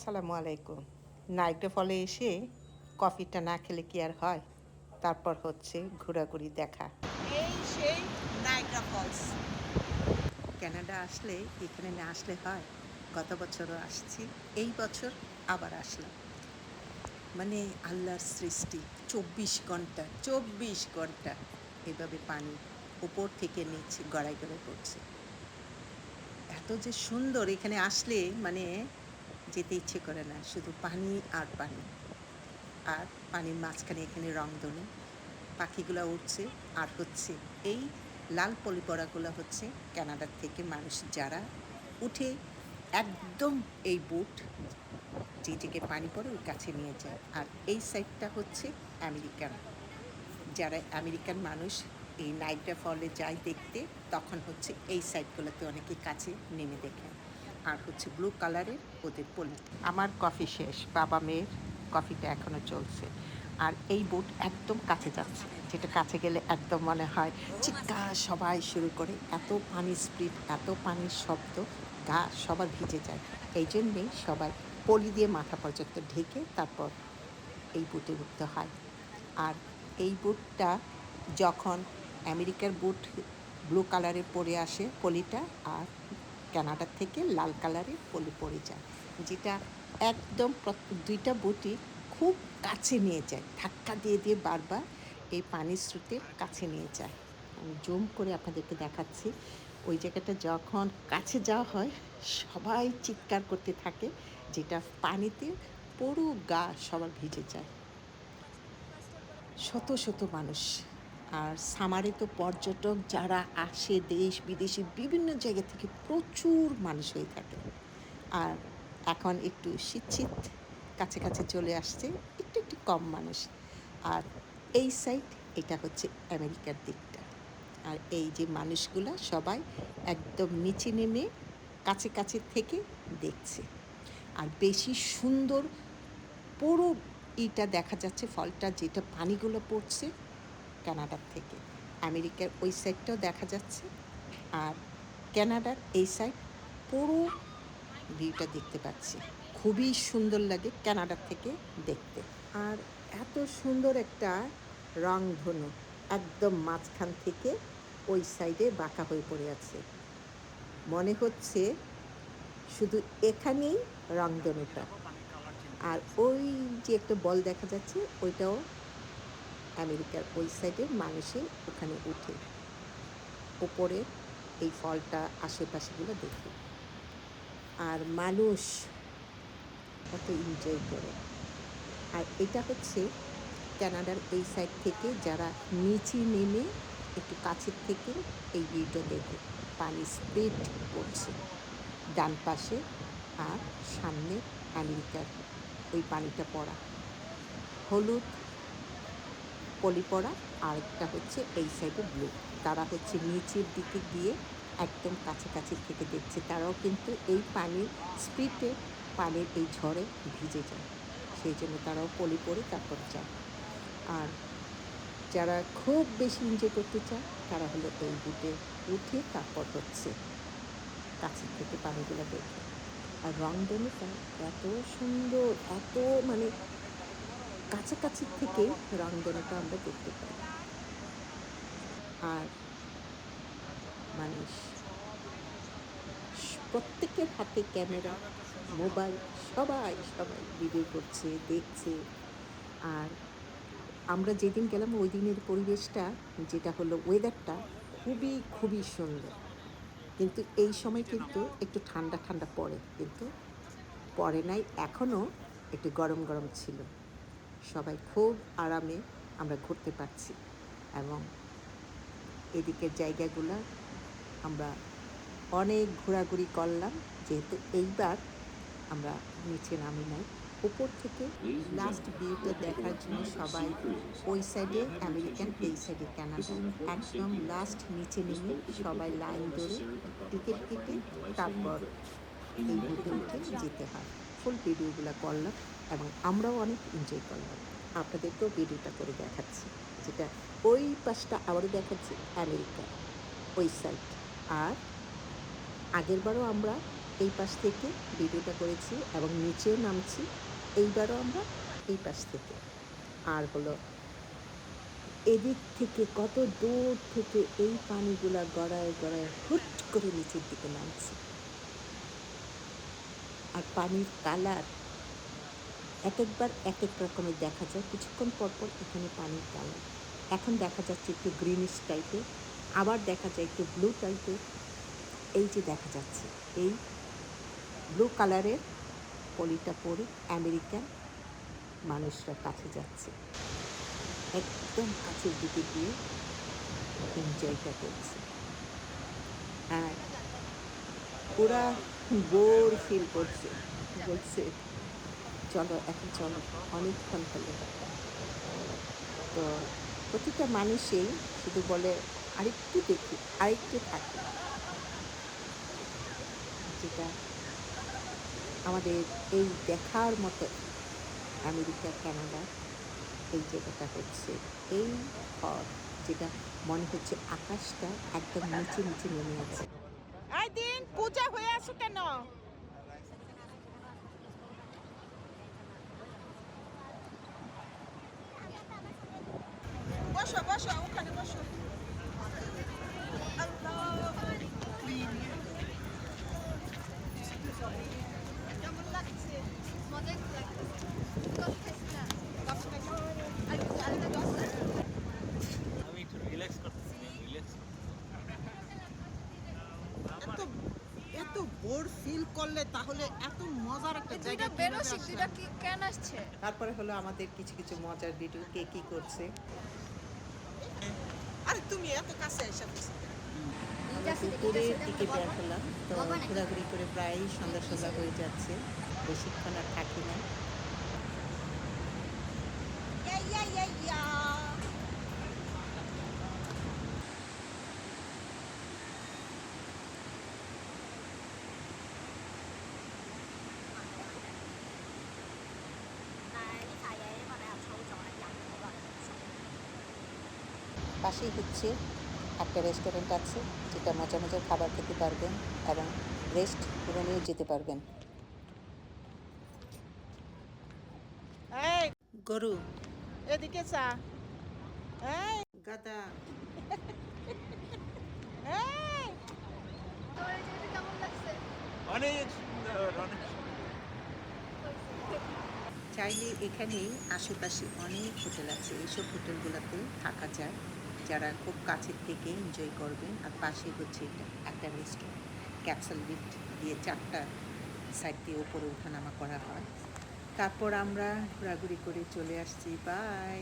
আসসালামু আলাইকুম। নাইটে ফলে এসে কফিটা না খেলে কি আর হয়? তারপর হচ্ছে ঘোরাঘুরি দেখা। এই সেই নাইগ্রা ফলস। কানাডা আসলে এখানে না আসলে হয়। গত বছরও আসছি এই বছর আবার আসলাম। মানে আল্লাহর সৃষ্টি চব্বিশ ঘণ্টা চব্বিশ ঘণ্টা এভাবে পানি উপর থেকে নিচে গড়াই গড়াই পড়ছে। এত যে সুন্দর এখানে আসলে মানে যেতে ইচ্ছে করে না, শুধু পানি আর পানি। আর পানির মাঝখানে এখানে রংধনু পাখিগুলো উঠছে আর হচ্ছে এই লাল পলিপড়াগুলো হচ্ছে কানাডার থেকে মানুষ যারা উঠে একদম এই বুট যে দিকে পানি পড়ে ওই কাছে নিয়ে যায়। আর এই সাইডটা হচ্ছে আমেরিকান। যারা আমেরিকান মানুষ, এই নাইটটা ফলে যায় দেখতে, তখন হচ্ছে এই সাইডগুলোতে অনেকে কাছে নেমে দেখেন আর হচ্ছে ব্লু কালারের ওদের পলি। আমার কফি শেষ, বাবা মেয়ের কফিটা এখনও চলছে। আর এই বোট একদম কাছে যাচ্ছে, যেটা কাছে গেলে একদম মনে হয় চিৎকার সবাই শুরু করে, এত পানির স্পিড এত পানির শব্দ, গা সবার ভিজে যায়। এই জন্যেই সবাই পলি দিয়ে মাথা পর্যন্ত ঢেকে তারপর এই বুটে উঠতে হয়। আর এই বুটটা যখন আমেরিকার বুট ব্লু কালারে পরে আসে পলিটা, আর কানাডার থেকে লাল কালারের পলি পড়ে যায়, যেটা একদম দুইটা বুটই খুব কাছে নিয়ে যায়, ধাক্কা দিয়ে দিয়ে বারবার এই পানির স্রোতের কাছে নিয়ে যায়। আমি জুম করে আপনাদেরকে দেখাচ্ছি, ওই জায়গাটা যখন কাছে যাওয়া হয়, সবাই চিৎকার করতে থাকে, যেটা পানিতে পুরো গা সবার ভিজে যায়। শত শত মানুষ। আর সামারে তো পর্যটক যারা আসে দেশ বিদেশে বিভিন্ন জায়গা থেকে প্রচুর মানুষ হয়ে থাকে। আর এখন একটু শীত কাছে কাছে চলে আসছে একটু একটু কম মানুষ। আর এই সাইড এটা হচ্ছে আমেরিকার দিকটা। আর এই যে মানুষগুলা সবাই একদম নিচে নেমে কাছে কাছে থেকে দেখছে। আর বেশি সুন্দর পুরো ইটা দেখা যাচ্ছে, ফলটা যেটা পানিগুলো পড়ছে কানাডার থেকে। আমেরিকার ওই সাইডটাও দেখা যাচ্ছে। আর কানাডার এই সাইড পুরো ভিউটা দেখতে পাচ্ছি। খুবই সুন্দর লাগে কানাডার থেকে দেখতে। আর এত সুন্দর একটা রং রংধনু একদম মাঝখান থেকে ওই সাইডে বাঁকা হয়ে পড়ে আছে। মনে হচ্ছে শুধু এখানেই রংধনুটা। আর ওই যে একটা বল দেখা যাচ্ছে, ওইটাও আমেরিকার ওই সাইডে মানুষে ওখানে উঠে ওপরে এই ফলটা আশেপাশেগুলো দেখে। আর মানুষ কত এনজয় করে। আর এটা হচ্ছে কানাডার এই সাইড থেকে যারা নিচে নেমে একটু কাছের থেকে এই ভিউটা দেখে। পানি স্প্রেড করছে ডান পাশে আর সামনে আমেরিকার ওই পানিটা পড়া। হলুদ পলি পড়া আরেকটা হচ্ছে এই সাইডে ব্লু তারা হচ্ছে নিচের দিকে গিয়ে একদম কাছাকাছি থেকে দেখছে। তারাও কিন্তু এই পানির স্পিডে পানির এই ঝড়ে ভিজে যায়। সেই জন্য তারাও পলি পরে তারপর যায়। আর যারা খুব বেশি এনজয় করতে চায়, তারা হলো এই বুটে উঠে তারপর হচ্ছে কাছের থেকে পানিগুলো দেখে। আর রংধনুটা এত সুন্দর, এত মানে কাছাকাছি থেকে রংধনুটা আমরা দেখতে পাই আর মানুষ প্রত্যেকের হাতে ক্যামেরা, মোবাইল, সবাই সবাই ভিডিও করছে, দেখছে। আর আমরা যেদিন গেলাম, ওই দিনের পরিবেশটা, যেটা হলো ওয়েদারটা খুবই খুবই সুন্দর। কিন্তু এই সময় কিন্তু একটু ঠান্ডা ঠান্ডা পড়ে, কিন্তু পরে নাই, এখনও একটু গরম গরম ছিল। সবাই খুব আরামে আমরা ঘুরতে পারছি এবং এদিকের জায়গাগুলো আমরা অনেক ঘোরাঘুরি করলাম, যেহেতু এইবার আমরা নিচে নামি নাই। উপর থেকে লাস্ট ভিউটা দেখার জন্য সবাই ওই সাইডে আমেরিকান এই সাইডে কানাডা একদম লাস্ট নিচে নেমে সবাই লাইন ধরে টিকিট কেটে তারপর এই উঠে যেতে হয়। ফুল ভিডিওগুলো করলাম। এবং আমরাও অনেক এনজয় করলাম। আপনাদেরকেও ভিডিওটা করে দেখাচ্ছি। যেটা ওই পাশটা আবারও দেখাচ্ছি আমেরিকা ওই সাইড আর আগেরবারও আমরা এই পাশ থেকে ভিডিওটা করেছি এবং নিচেও নামছি, এইবারও আমরা এই পাশ থেকে। আর হলো এদিক থেকে কত দূর থেকে এই পানিগুলা গড়ায় গড়ায় হুট করে নিচের দিকে নামছে। আর পানির কালার এক একবার এক এক রকমের দেখা যায়। কিছুক্ষণ পর পর এখানে পানির কালার এখন দেখা যাচ্ছে একটু গ্রিনিশ টাইপের আবার দেখা যায় একটু ব্লু টাইপের এই যে দেখা যাচ্ছে, এই ব্লু কালারের পলিটা পরে আমেরিকান মানুষরা কাছে যাচ্ছে। একদম কাছের দিকে গিয়ে এনজয়টা করছে। আর ওরা বোর ফিল করছে, বলছে চলো এখন চলো অনেকক্ষণ হলো। তো প্রতিটা মানুষই শুধু বলে, আরেকটু দেখি, আরেকটু থাকি। যেটা আমাদের এই দেখার মতো আমেরিকা, কানাডা, এই জায়গাটা হচ্ছে এই ঘর, যেটা মনে হচ্ছে আকাশটা একদম নিচে নিচে নেমে আছে। দিন পূজা হয়ে আছো কেন? বসো ওখানে বসো। কেমন লাগছে? মজাই আমি একটু রিল্যাক্স করতেছি রিল্যাক্স এত এত বোর ফিল করলে তাহলে এত মজার একটা জায়গা বেরোসি দুইটা কি কেন আসছে? তারপরে হলো আমাদের কিছু কিছু মজার ভিডিও কে কী করছে? আরে তুমি এত কাছে এসে দুপুরের দিকে বের হলাম তো ঘোরাঘুরি করে প্রায় সন্ধ্যা সন্ধ্যা হয়ে যাচ্ছে। বেশিক্ষণ আর থাকি না। পাশেই হচ্ছে একটা রেস্টুরেন্ট আছে যেটা মজা মজার খাবার খেতে পারবেন এবং রেস্ট করে নিয়ে যেতে পারবেন। এই গরু। এদিকে চা। গাদা। অনেক সুন্দর অনেক চাইলে এখানে আশেপাশে অনেক হোটেল আছে এইসব হোটেলগুলোতে থাকা যায়। যারা খুব কাছের থেকে এনজয় করবেন, আর পাশে হচ্ছে এটা, একটা রেস্টুরেন্ট ক্যাপসুল লিফট দিয়ে চারটা সাইড দিয়ে ওপরে ওঠানামা করা হয়। তারপর আমরা ঘোরাঘুরি করে চলে আসছি বাই